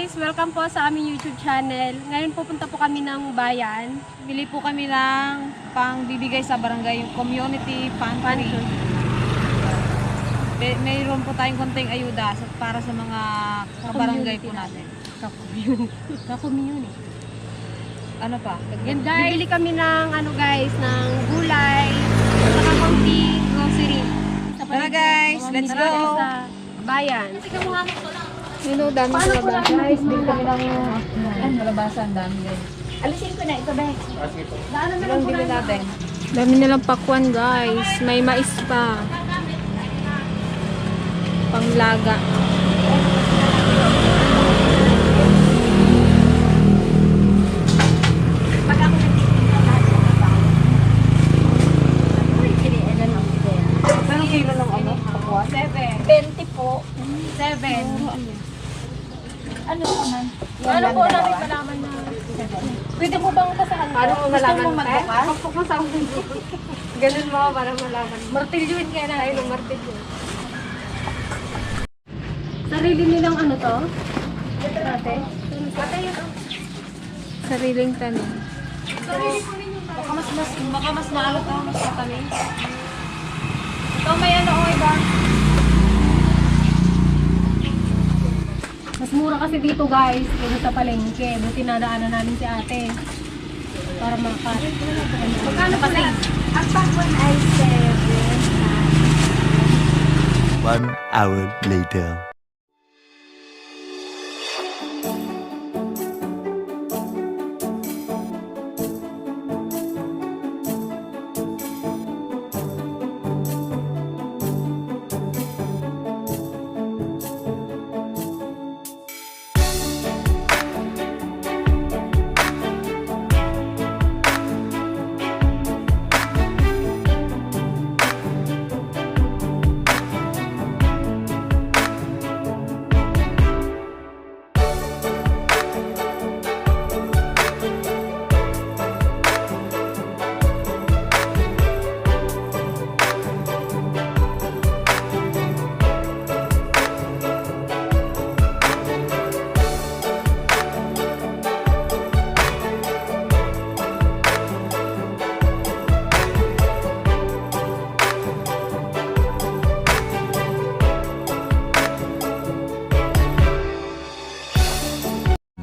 guys! Welcome po sa aming YouTube channel. Ngayon pupunta po kami ng bayan. Bili po kami ng pang bibigay sa barangay yung community pantry. May, mayroon po tayong konting ayuda sa- para sa mga kabarangay po natin. Ka-community. Ka-community. Ano pa? Yan guys. Bibili kami ng ano guys, ng gulay, saka konting grocery. Tara, guys. Let's go. Sa bayan. Sino dami Paano sa po labas? namin Guys, bili kami ng ay, malabasan, dami guys. Alisin ko na ito, Bek. Daanan na lang po natin? Dami nilang pakwan guys. May mais pa. Panglaga. Pag ako nagtitinda lahat sa trabaho. Uy, kiniilan lang ito yan. Anong kilo ng ano? Pakwan? Seven. 20 po. Seven. Ano naman? Ano po namin malaman na Pwede po bang kasahan Paano mo malaman? Gusto mo magbukas? Pagpukas ako. Ganun mo para malaman. Martilyuin kaya na tayo ng martilyo. Sarili nilang ano to? Ate? Ate yun. Sariling tanong. Baka mas, mas, baka mas maalot ako, mas matamis. Ito may ano, okay ba? Mas mura kasi dito guys, dito sa palengke. Buti nadaanan namin si ate. Para makat. Magkano kasi? Ang pakwan ay 7. One hour later.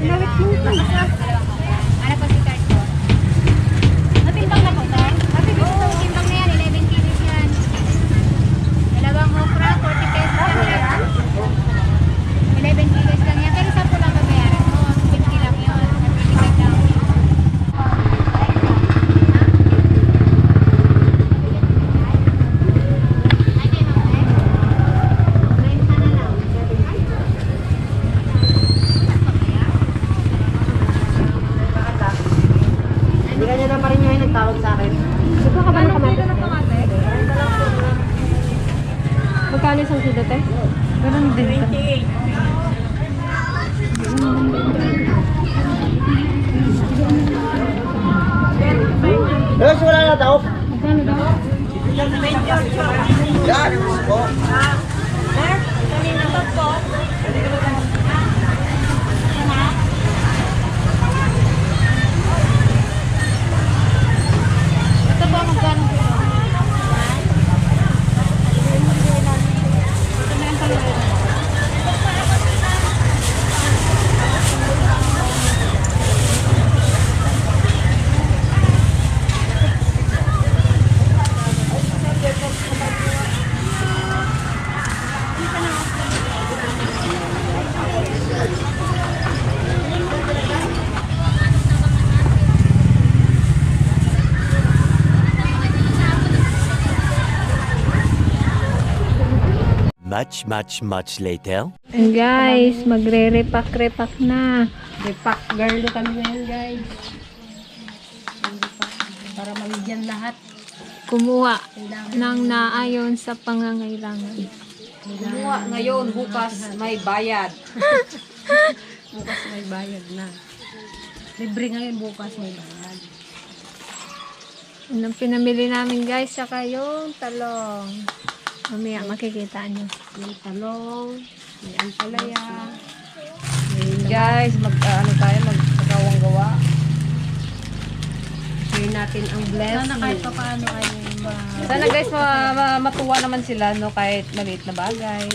Inawit mo. Ano po si card ko? Natimbang na po, sir? Oo, timbang na yan. 11 kilos yan. Dalawang okra, 40 pesos lang yan. 11 kilos lang yan. Pero 10 lang babayaran mo. 50 lang yun. 35 lang. Ay, di ba, eh? 30 na lang. Hindi ka niya na pa rin yung nagtawag sa akin. Ito ka ba ng kamati? Magkano isang kilo, te? Ganun din. Yes, wala na tao. Magkano daw? Yan. Oh. Ito ba magkano kilo? Much, much, later. And guys, magre-repack-repack na. Repack girl na kami ngayon guys. Para mabigyan lahat. Kumuha ng naayon sa pangangailangan. Kumuha ngayon, bukas may bayad. Bukas may bayad na. Libre ngayon bukas may bayad. Anong pinamili namin guys, saka yung talong. Mamaya makikita nyo. May talong, may ampalaya. Guys, mag ah, ano tayo, magpagawang gawa. Share natin ang blessing. Sana kahit pa paano ay ma... Sana guys, ma- ma- matuwa naman sila, no, kahit maliit na bagay.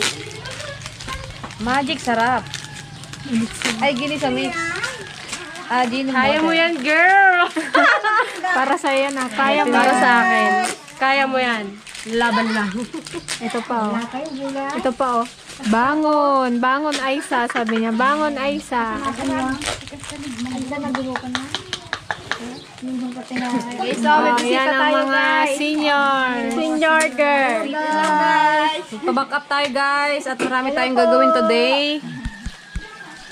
Magic, sarap. Ay, gini sa mix. Ah, gin Kaya mo yan, girl! Para sa yan ah. Kaya mo. Para sa akin. Kaya mo yan. Laban lang. Ito pa oh. Ito pa oh. Bangon, bangon Aisa, sabi niya. Bangon Aisa. Guys, so, Oh, yan ang tayo, mga guys. senior. Senior girl. Paback up tayo, guys. At marami tayong gagawin today.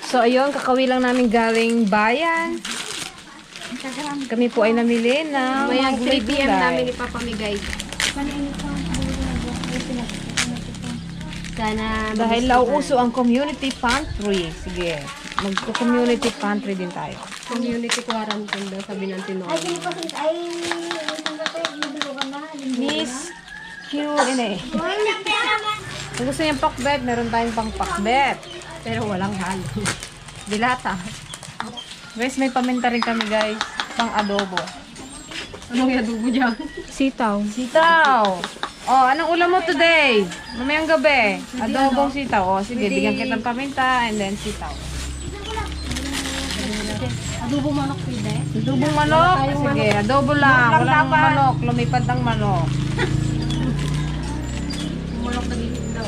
So, ayun, kakawi lang namin galing bayan. Kami po ay namili na Mayang mga 3 p.m. namin ipapamigay. Sana Dahil lauuso ang community pantry. Sige, magko-community pantry din tayo. community quarantine daw sabi ng tinola. Miss Q and A. Kung gusto niyang pakbet, meron tayong pang pakbet. Pero walang halo. Dilata. Guys, may paminta rin kami guys. Pang adobo. Anong yadugo dyan? Sitaw. Sitaw. Oh, anong ulam mo today? Mamayang gabi. Adobong sitaw. Oh, sige, bigyan kitang paminta and then sitaw. Adobo manok pwede? Adobong manok? Sige, adobo lang. Walang manok. Lumipad ang manok. Manok na gilid daw.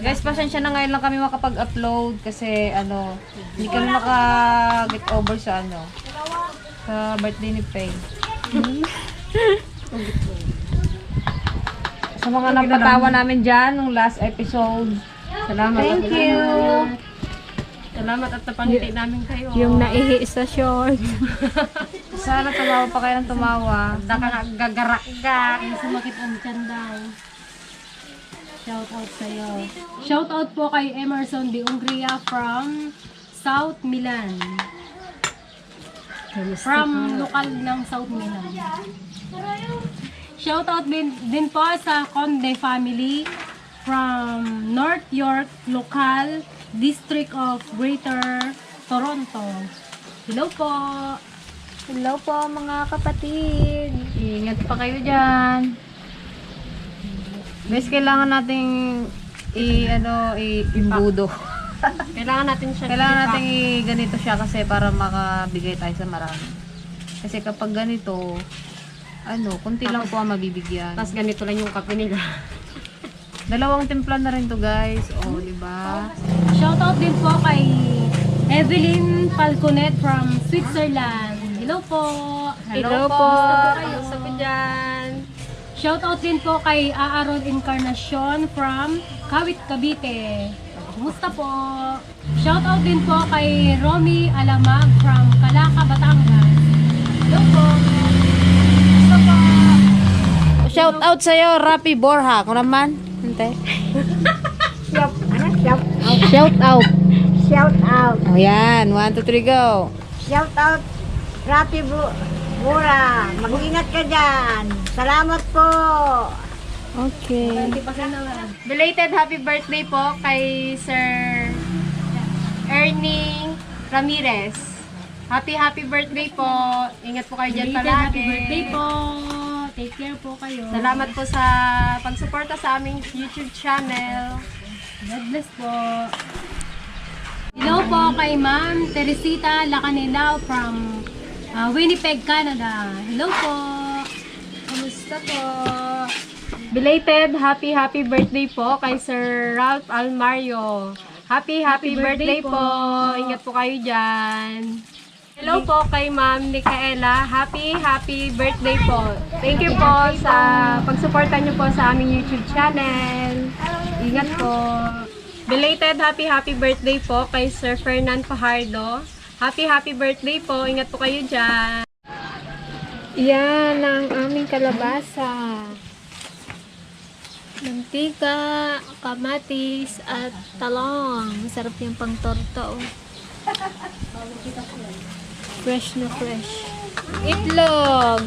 Guys, pasensya na ngayon lang kami makapag-upload kasi ano, hindi kami maka-get over sa ano, sa birthday ni Faye. sa mga napatawa namin dyan nung last episode. Salamat. Thank you. Salamat at napangiti namin kayo. Yung naihi sa short. Sana tumawa pa kayo ng tumawa. Nakakagarak ka. Sumakit ang tiyan daw. Shout out sa'yo. Shout out po kay Emerson de Ungria from South Milan. From lokal ng South Milan. Shout out din, din po sa Conde family from North York Local District of Greater Toronto. Hello po! Hello po mga kapatid. Ingat pa kayo dyan. Guys, kailangan nating i ano i imbudo. Kailangan natin siya Kailangan natin i ganito siya kasi para makabigay tayo sa marami. Kasi kapag ganito, ano, kunti lang po ang mabibigyan. Tapos ganito lang yung kape nila. Dalawang timpla na rin to guys. Oh, di ba? Shoutout din po kay Evelyn Falconet from Switzerland. Hello po. Hello po. Kayo sa dyan. Shoutout din po kay Aaron Encarnacion from Kawit, Cavite. Kumusta po? Shoutout din po kay Romy Alamag from Calaca, Batangas. Hello po. Shout out sa'yo, Rapi Borha. Kung naman. Hintay. Shout out. Shout out. Oh, yan. One, two, three, go. Shout out. Rapi Bu Bura. Mag-ingat ka dyan. Salamat po. Okay. Belated happy birthday po kay Sir Ernie Ramirez. Happy happy birthday po. Ingat po kayo dyan palagi. happy birthday po. Take care po kayo. Salamat po sa pagsuporta sa aming YouTube channel. God bless po. Hello po kay Ma'am Teresita Lacanelao from uh, Winnipeg, Canada. Hello po. Kamusta po? Belated happy happy birthday po kay Sir Ralph Almario. Happy happy, Happy birthday, birthday po. po. Ingat po kayo dyan. Hello po kay Ma'am Micaela. Happy, happy birthday po. Thank you po sa pagsuporta niyo po sa aming YouTube channel. Ingat po. Belated happy, happy birthday po kay Sir Fernan Fajardo. Happy, happy birthday po. Ingat po kayo dyan. Yan ang aming kalabasa. Mantika, kamatis, at talong. Masarap yung pang torta, oh. Fresh na fresh. Itlog.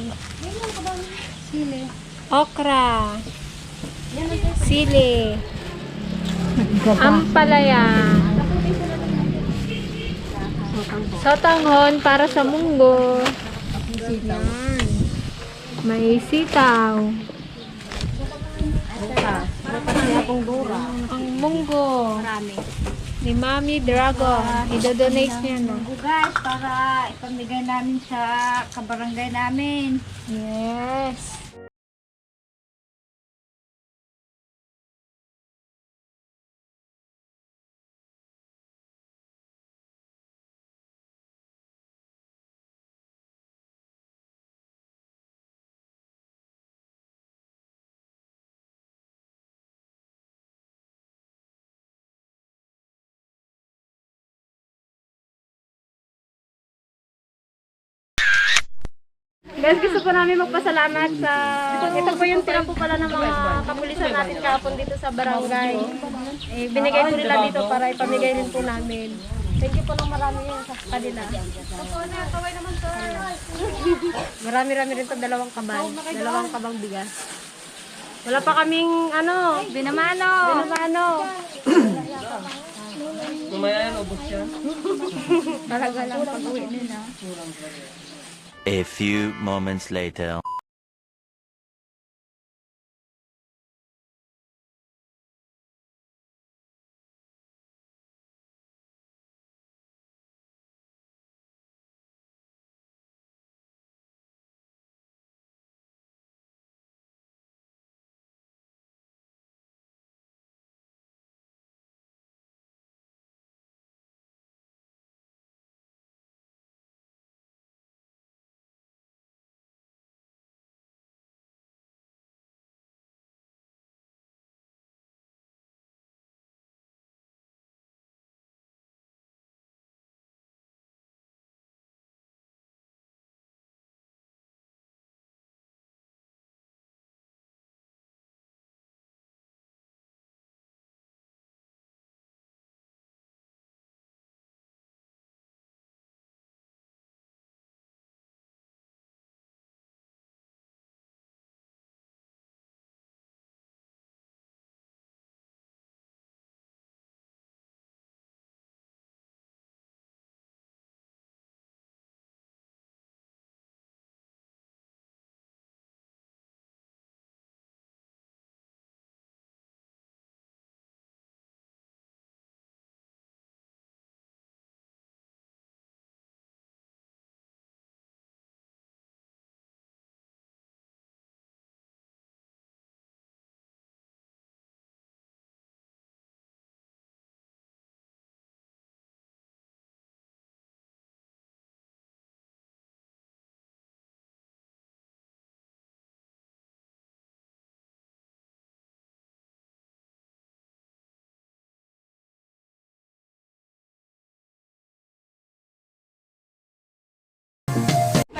Sili. Okra. Sili. Ampalaya. Sotanghon para sa munggo. May sitaw. Ang munggo. Marami. Ni Mami Dragon. Idodonate niya na. Bugas para ipamigay namin sa kabarangay namin. Yes. Guys, gusto po namin magpasalamat sa... Ito po yung tira po pala ng mga kapulisan natin kahapon dito sa barangay. Eh, binigay po nila dito para ipamigay rin po namin. Thank you po ng marami yun sa kanila. Marami-rami rin to dalawang kabal. Dalawang kabang bigas. Wala pa kaming ano, binamano. Binamano. Talaga lang pag-uwi nila. A few moments later.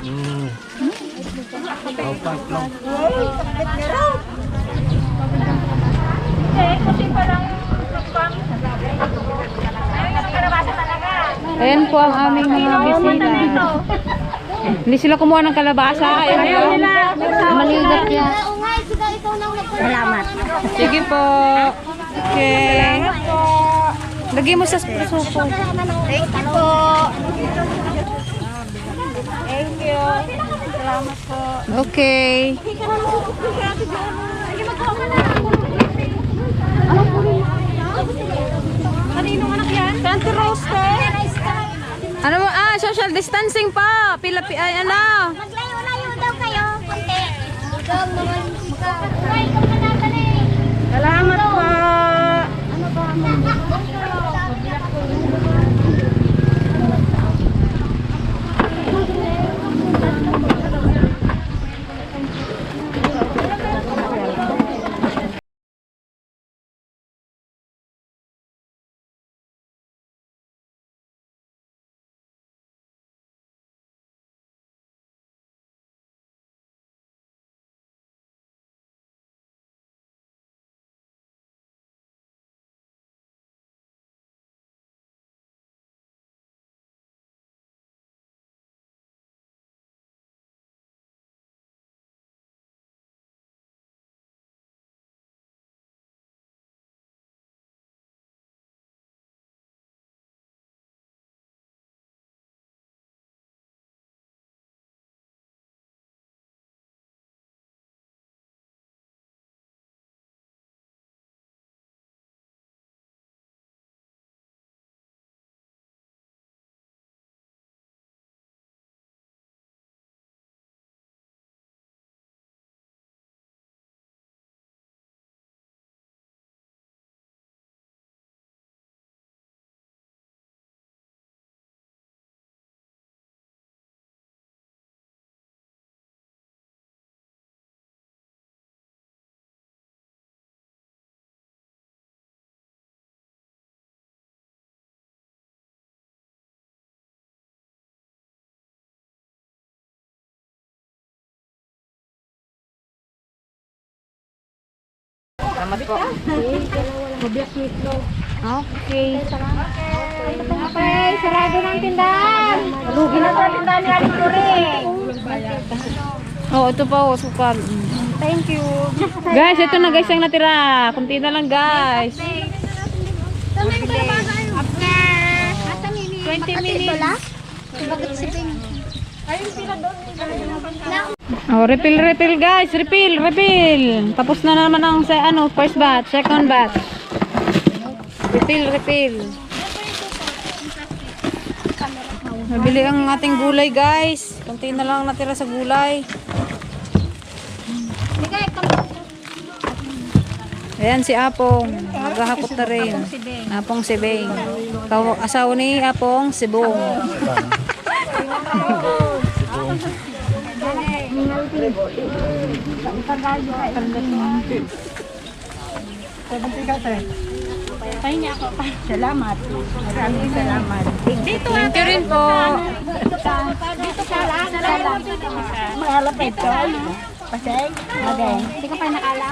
Ayan po ang aming mga bisita. Hindi sila kumuha ng kalabasa. Ayan po. Maligat yan. Salamat. Sige po. Okay. Lagay mo sa supo. Thank you po. You. Salamat po. Okay. Kaninong anak yan? Santi Rose Ano mo? Ah, social distancing pa. Pila, pi, ay, ano? Maglayo-layo daw kayo. Kunti. Ikaw naman. Eh. Salamat po. Ano ba Salamat po. Okay. Okay, sarado ng tindahan. Lugi na sa tindahan ni Aling Turing. Oh, ito pa, oh, sukal. Thank you. Guys, ito na guys ang natira. Kunti na lang guys. After. Asa mini? 20 minutes. Oh, refill, refill guys. Refill, refill. Tapos na naman ang sa ano, first batch, second batch. Refill, refill. Nabili ang ating gulay guys. Kunti na lang natira sa gulay. Ayan si Apong. Maghahakot na rin. Apong si Beng. Asawa ni Apong si Bong. Salamat. Maraming salamat. Dito Thank you rin po. Dito ka lang. Malapit ko. Paseng. Madeng. Pa nakala?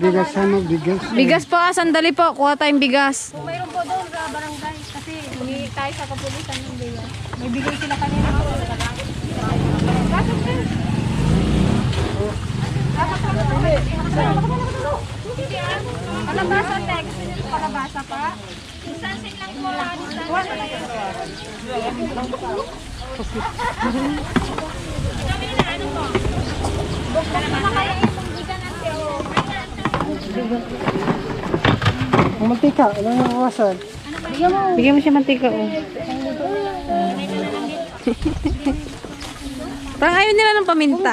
Bigas ano, bigas. Bigas po ah, sandali po. Kuha tayong bigas. Mayroon po doon barangay kasi humingi tayo sa kapulisan ng biya. May bigay sila kanina. Bakit din? Palabasa, te. Gusto niyo palabasa pa? Distancing lang po. Distancing. Ang mantika, alam mo kawasan. Bigyan mo siya mantika oh. Parang ayaw nila ng paminta.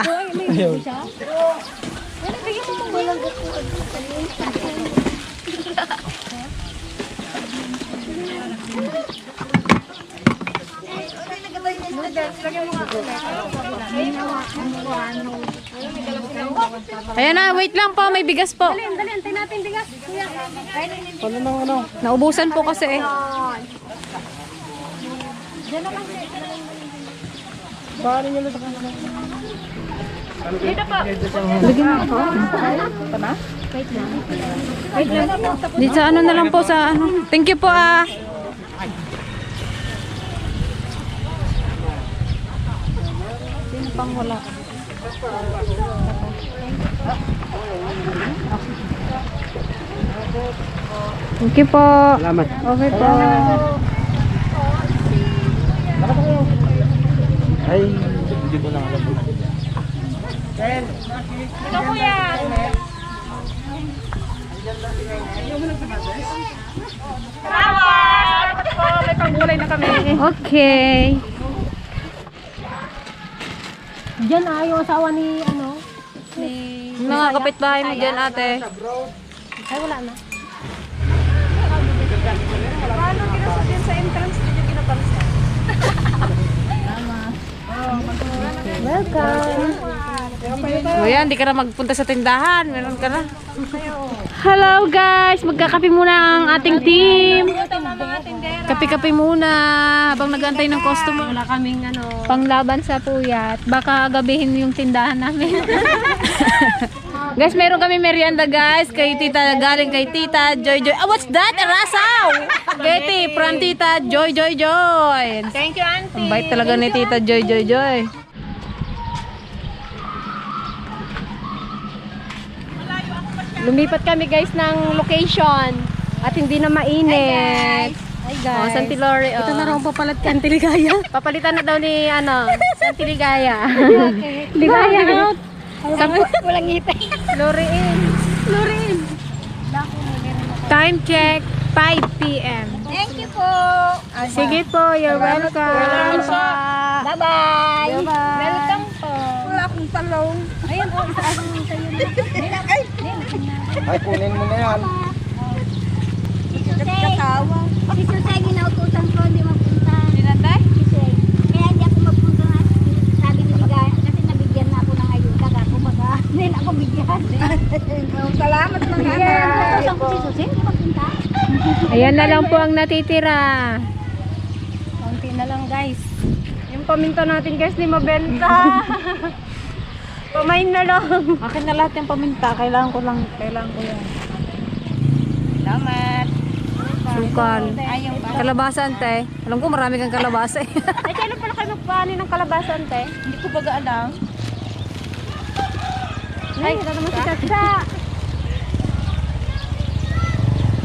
Ayan na, wait lang po, may bigas po. Dali, antay natin bigas. Kuya. Paano nang ano? Naubusan po kasi eh. Paano nyo lang sa kanila? Di sa ano na lang po sa ano. Thank you po ah. Sino pang wala? Thank you po. Salamat. Okay po. Ay, hindi ko na alam. Ito kuya. Salamat! Po, may panggulay na kami. Okay. Diyan ah, yung asawa ni ano? Ni... Mga kapitbahay mo dyan, ate. Ay, wala na. Paano kinasot yan sa entrance? Hindi nyo kinapansin. Welcome! O yan, di ka na magpunta sa tindahan. Meron ka na. Hello guys! Magkakape muna ang ating team. Kape-kape muna habang nag-antay ng customer. Wala kaming ano... Panglaban sa puyat. Baka gabihin yung tindahan namin. guys, meron kami merienda guys. Kay tita, galing kay tita Joy Joy. Ah, what's that? Arasaw! Getty, from tita Joy Joy Joy. Thank you, auntie. Ang bait talaga ni tita Joy Joy Joy. Lumipat kami guys ng location at hindi na mainit. Ay Oh, guys. Santilore. Ito na Oh. raw ang papalat ka ang tiligaya. Papalitan na daw ni ano, Santiligaya. Ligaya. Walang ngipin. Loriin. Loriin. Time check, 5 p.m. Thank you po. Sige po, you're welcome. Bye-bye. Welcome po. Wala akong talong. Ayan, oh, isa akong sa'yo na. Ay! Kunin mo na yan. Si Susay. Ayan na lang po ang natitira. Konti na lang guys. Yung paminta natin guys, di mabenta. Pamain na lang. Akin na lahat yung paminta. Kailangan ko lang, kailangan ko yan. Salamat. Sukal. Kalabasan, te. Alam ko marami kang kalabasa eh. Ay, kailan pala kayo magpaani ng kalabasan, te? Hindi ko baga alam. Ay, ito naman si Chacha.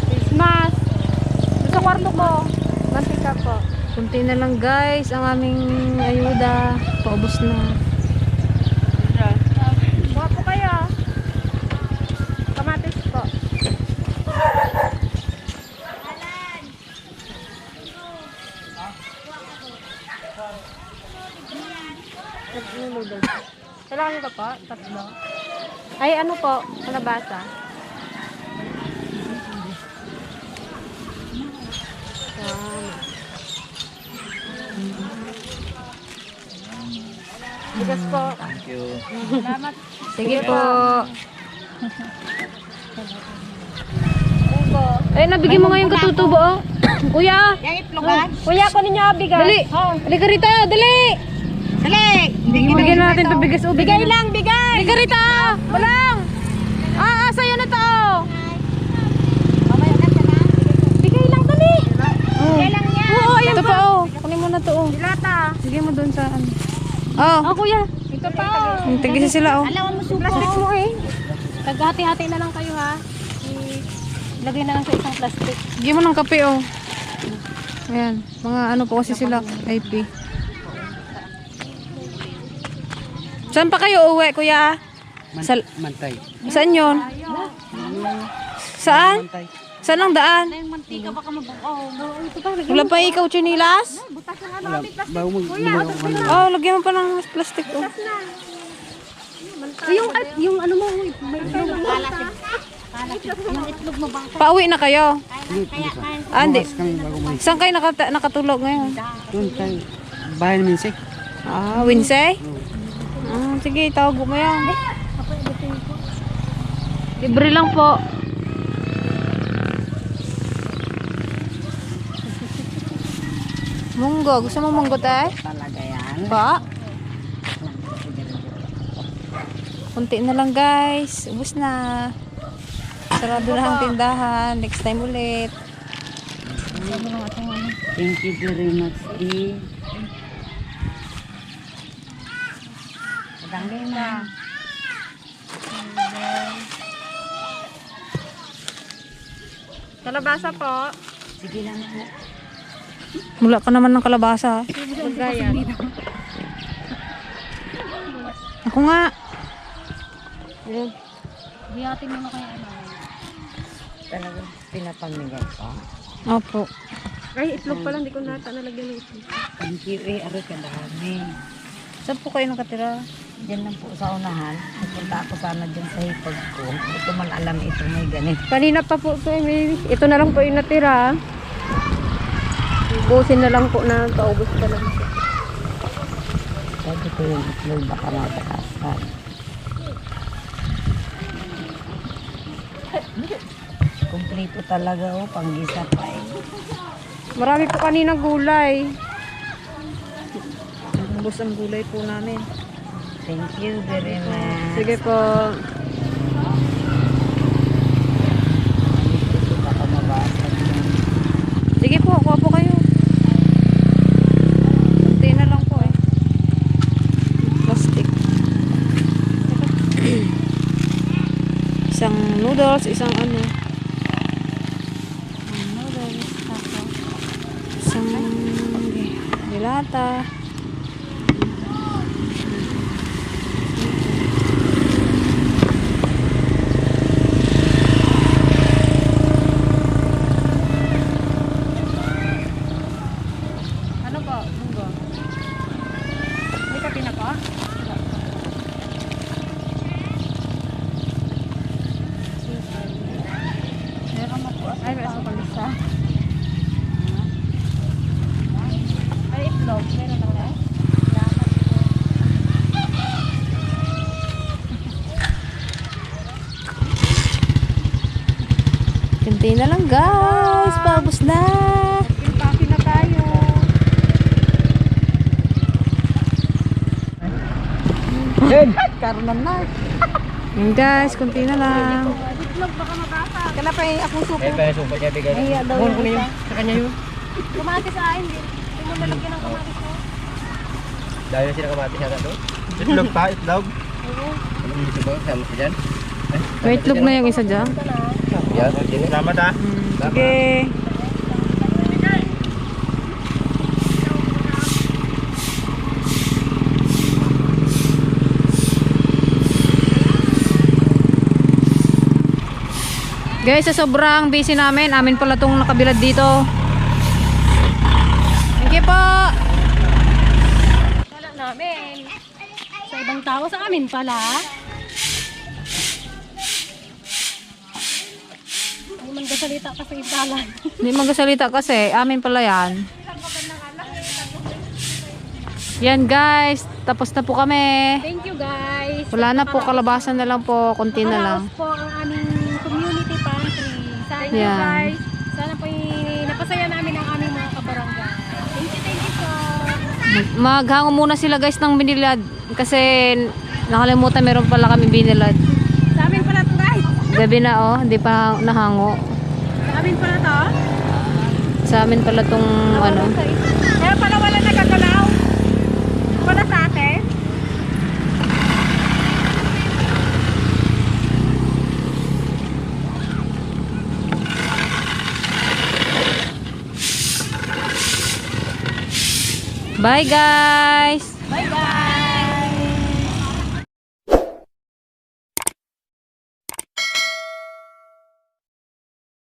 Christmas. Sa kwarto ko. Mantika po. Kunti na lang guys, ang aming ayuda. Paubos na. Buha po kayo. Kamatis po. Kailangan nyo ba po? Tatlo. Ay, ano po? Kalabasa. Bigas po. Thank you. Sige po. Eh, nabigyan mo nga yung katutubo, oh. Kuya! Yung itlogan? Kuya, kunin nyo ang bigas. Dali! Dali ka rito! Dali! Dali! Bigyan natin ito bigas. Oh, Bigay lang, bigay! Ka rito! Walang! Ah, ah, sa'yo na to! Mamaya ka na. Bigay lang, dali! Bigay lang yan. Oo, Ito pa, oh. Kunin mo na to, oh. Dilata. Bigyan mo doon sa ano. Oh. Oh, kuya. Ito pa. Ang tigisa sila, oh. Alam mo supo. Plastic mo eh. Taghati-hati na lang kayo ha. Lagay na lang sa isang plastic. Bigyan mo ng kape, oh. Ayan. Mga ano po kasi sila. IP. Saan pa kayo uwi, kuya? Sa, Mantay. saan yun? Saan? Saan ang daan? Wala pa ikaw, chinilas? Bago mag... mag- Oh, lagyan mo pa ng plastic, oh. Yung, yung ano mo, may Yung itlog mo? Pauwi na kayo. Ah, hindi. Bukas kami bago mag... Saan kayo nakata- nakatulog ngayon? Doon tayo. Bahay namin si. Ah, Wednesday? Ah, sige, tawag mo yan. Libre lang po. Munggo. Gusto mo munggo, te? Talaga yan. Pa? Kunti na lang, guys. Ubus na. Sarado na ang tindahan. Next time ulit. Thank you very much, E. Kalabasa po. Wala ka naman ng kalabasa. Ako nga. Biyatin mo na kaya ano. Talagang pinapamigay ko. Opo. Ay, itlog pala. Hindi ko nata nalagyan ng itlog. Thank you, eh. Aray ka dami. Saan po kayo nakatira? Diyan lang po sa unahan. Pupunta ako sana dyan sa hipag ko. Hindi ko man alam ito may ganit. Kanina pa po ito. eh, may- Ito na lang po yung natira. Busin na lang po na kaubos pa lang. Sabi ko yung itlog baka matakasan. Kumplito talaga oh, panggisa pa eh. Marami po kanina gulay. Ubus ang gulay po namin. Thank you very much. Sige po. Sige po, kuha po kayo. Kunti na lang po eh. Plastic. isang noodles, isang ano. Noodles, tapos isang dilata. Ano po? Munggo. May kape na po? Meron na po. Ay, may asukal isa. Ay, itlog. Meron na ba? Kunti na lang guys. Paubos na. Pati na tayo. Karman na. Yan guys, kunti na lang. Kaya pa yung akong suko. Iya daw yung isa. Sa kanya yun. Kumatis sa akin din. Hindi mo nalagyan ng kamatis mo. Dahil na sila kamatis yata to. Itlog pa, itlog. Ano yung itlog? Sama ko dyan. May itlog na yung isa dyan. Yan, salamat ah. Sige. Guys, sa sobrang busy namin, amin pala itong nakabilad dito. Thank you po! Wala namin. Sa ibang tao, sa amin pala. Hindi man kasalita kasi italan. Hindi magasalita kasi, amin pala yan. Yan guys, tapos na po kami. Thank you guys. Wala na po, kalabasan na lang po, konti na lang. Po ang aming. Sana Yan. guys, sana po yung napasaya namin ang aming mga kabarangay. Thank you, thank you po. Maghango muna sila guys ng binilad kasi nakalimutan meron pala kami binilad. Sa amin pala to guys. Gabi na oh, hindi pa nahango. Sa amin pala to. Sa amin pala tong ano. Kaya pala wala nagagalaw. Bye guys!